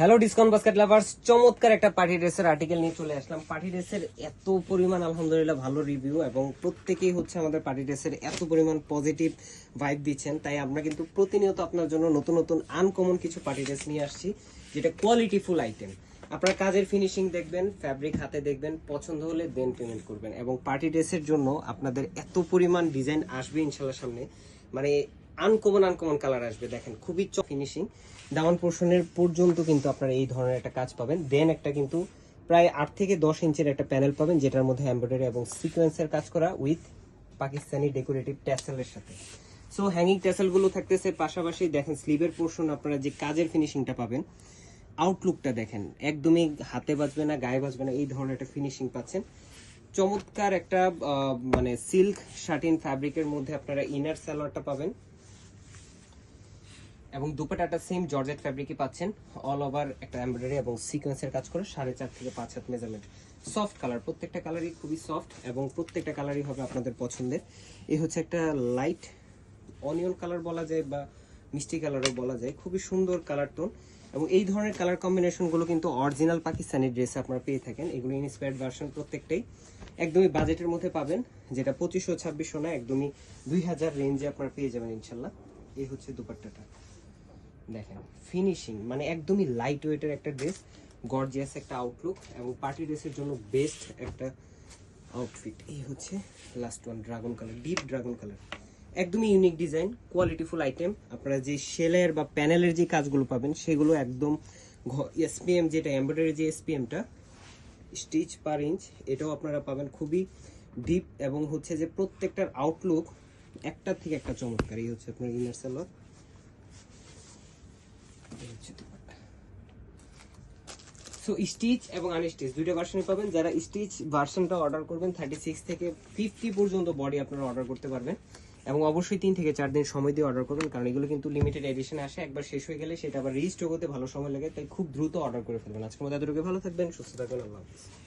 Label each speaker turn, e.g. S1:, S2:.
S1: Hello discount basket lovers চমৎকার একটা party ড্রেসের আর্টিকেল নিয়ে চলে আসলাম। পার্টি ড্রেসের এত পরিমাণ, আলহামদুলিল্লাহ, ভালো রিভিউ এবং প্রত্যেকেই হচ্ছে আমাদের পার্টি ড্রেসের এত পরিমাণ পজিটিভ ভাইব দিচ্ছেন। তাই আমরা কিন্তু প্রতিনিয়ত আপনার জন্য নতুন নতুন আনকমন কিছু পার্টি ড্রেস নিয়ে আসছি, যেটা কোয়ালিটিফুল আইটেম আপনার কাজের ফিনিশিং দেখবেন ফ্যাব্রিক হাতে দেখবেন, পছন্দ হলে দেন পেমেন্ট করবেন। এবং পার্টি ড্রেসের জন্য আপনাদের এত পরিমাণ ডিজাইন আসবে ইনশাল্লাহ সামনে। মানে আনকমন আনকমন কালার আসবে। দেখেন, খুবই চ ফিনিশিং দামান পোর্শনের পর্যন্ত কিন্তু আপনারা এই ধরনের একটা কাজ পাবেন। দেন একটা কিন্তু প্রায় আট থেকে দশ ইঞ্চের একটা প্যানেল পাবেন, যেটার মধ্যে এমব্রয়ডারি এবং সিকোয়েন্সের কাজ করা উইথ পাকিস্তানি ডেকোরেটিভ ট্যাসেলের সাথে। সো হ্যাঙ্গিং ট্যাসেলগুলো থাকতেছে। পাশাপাশি দেখেন স্লিভের পোর্শন আপনারা যে কাজের ফিনিশিংটা পাবেন আউটলুকটা দেখেন, একদমই হাতে বাজবে না, গায়ে বাজবে না, এই ধরনের একটা ফিনিশিং পাচ্ছেন। চমৎকার একটা মানে সিল্ক শার্টিন ফ্যাব্রিকের মধ্যে আপনারা ইনার সালোয়ারটা পাবেন। এবং দুপাটাটা সেম জর্জেট ফ্যাব্রিকই পাচ্ছেন। অল ওভার একটা এমব্রয়ডারি এবং সিকোয়েন্সের কাজ করে সাড়ে চার থেকে পাঁচ হাত মেজারমেন্ট সফট কালার প্রত্যেকটা কালারই খুবই সফট এবং প্রত্যেকটা কালারই হবে আপনাদের পছন্দের। এই হচ্ছে একটা লাইট অনিয়ন কালার বলা যায় বা মিষ্টি কালারও বলা যায়। খুবই সুন্দর কালার টোন এবং এই ধরনের কালার কম্বিনেশনগুলো কিন্তু অরিজিনাল পাকিস্তানি ড্রেসে আপনারা পেয়ে থাকেন। এগুলো ইনস্পায়ার্ড ভার্সন প্রত্যেকটাই। একদমই বাজেটের মধ্যে পাবেন, যেটা পঁচিশশো ছাব্বিশশো না, একদমই দুই হাজার রেঞ্জে আপনারা পেয়ে যাবেন ইনশাল্লাহ। এই হচ্ছে দুপাট্টাটা। দেখেন ফিনিশিং মানে একদমই লাইট ওয়েটের একটা ড্রেস গর্জিয়াস একটা আউটলুক এবং পার্টি ড্রেসের জন্য বেস্ট একটা আউটফিট এই হচ্ছে last one dragon colour deep dragon colour একদমই ইউনিক ডিজাইন কোয়ালিটিফুল আইটেম আপনারা যে সেলের বা প্যানেলের যে কাজগুলো পাবেন, সেগুলো একদম এসপিএম যেটা এমব্রয়ডারি যে এসপিএমটা স্টিচ পার ইঞ্চ এটাও আপনারা পাবেন খুবই ডিপ এবং হচ্ছে যে প্রত্যেকটার আউটলুক একটা থেকে একটা চমৎকার। এই হচ্ছে আপনার ইনার সালোয়ার সো স্টিচ এবং আনস্টিচ দুইটা ভার্সনই পাবেন। যারা স্টিচ ভার্সনটা অর্ডার করবেন থার্টি সিক্স থেকে ফিফটি পর্যন্ত বডি আপনারা অর্ডার করতে পারবেন। এবং অবশ্যই তিন থেকে চার দিন সময় দিয়ে অর্ডার করবেন, কারণ এগুলো কিন্তু লিমিটেড এডিশন আসে। একবার শেষ হয়ে গেলে সেটা আবার রিস্টক হতে ভালো সময় লাগে, তাই খুব দ্রুত অর্ডার করে ফেলবেন। আজকে মধ্যে এতটুকু ভালো থাকবেন, সুস্থ থাকবেন, আল্লাহ হাফিজ।